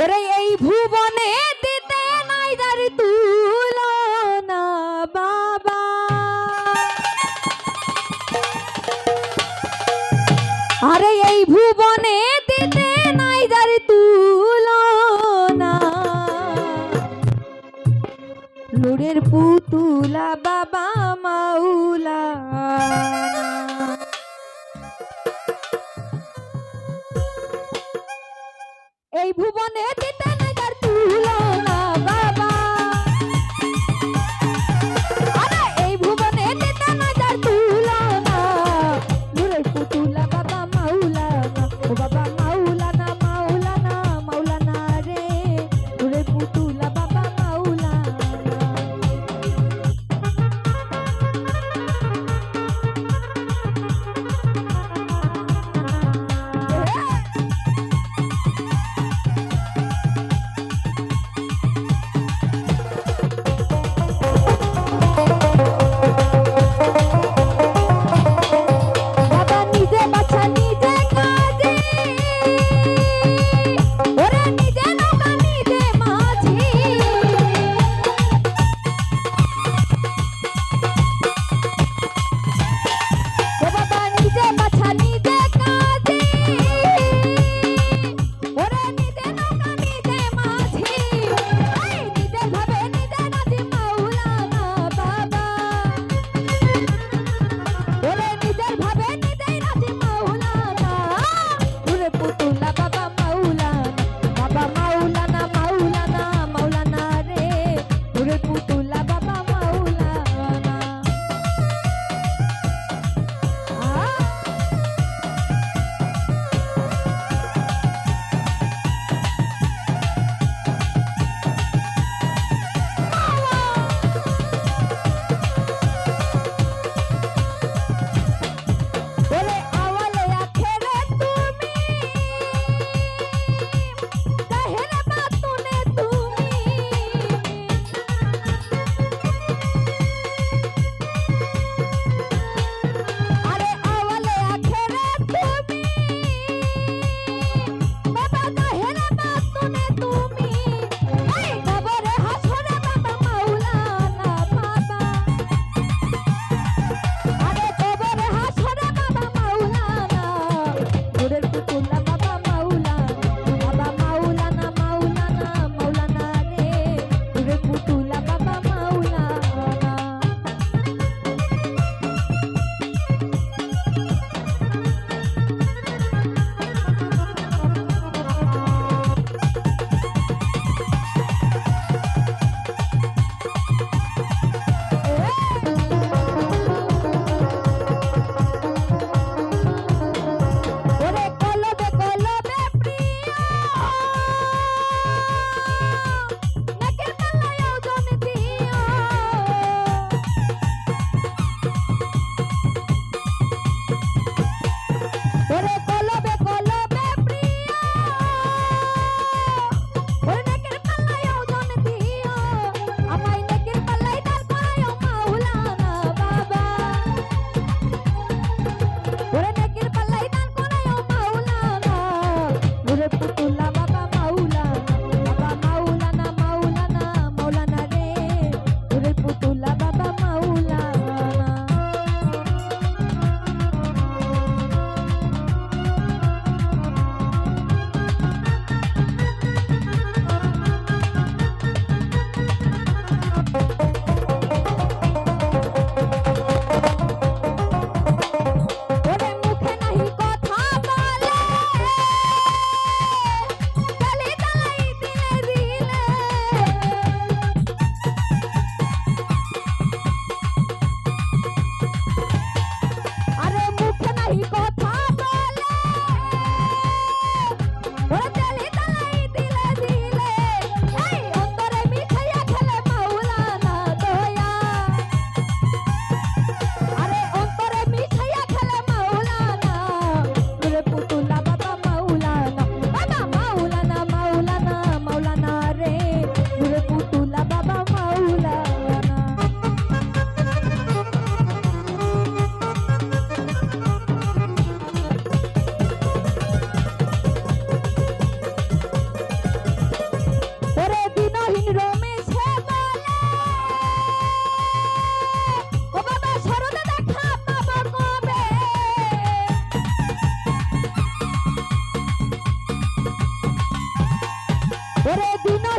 ওরে এই ভুবনে দিতে নাই দার তুলনা, বাবা। আরে এই ভুবনে দিতে নাই দার তুলনা। লুরের পুতুলা, বাবা মাউলা এই ভুবনে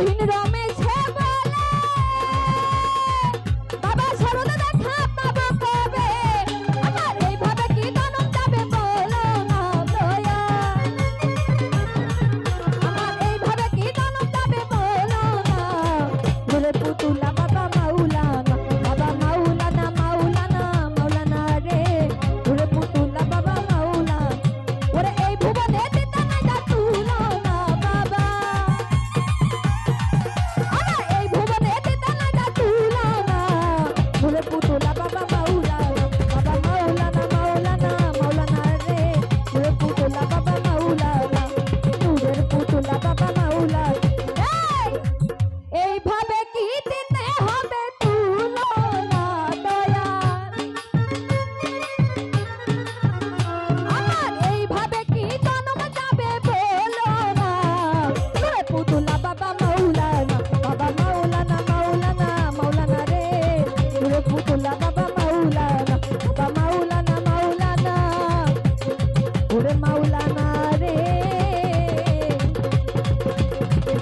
hinten da ওরে মাওলানা রে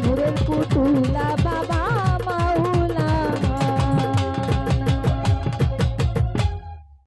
নূরের পুতুলা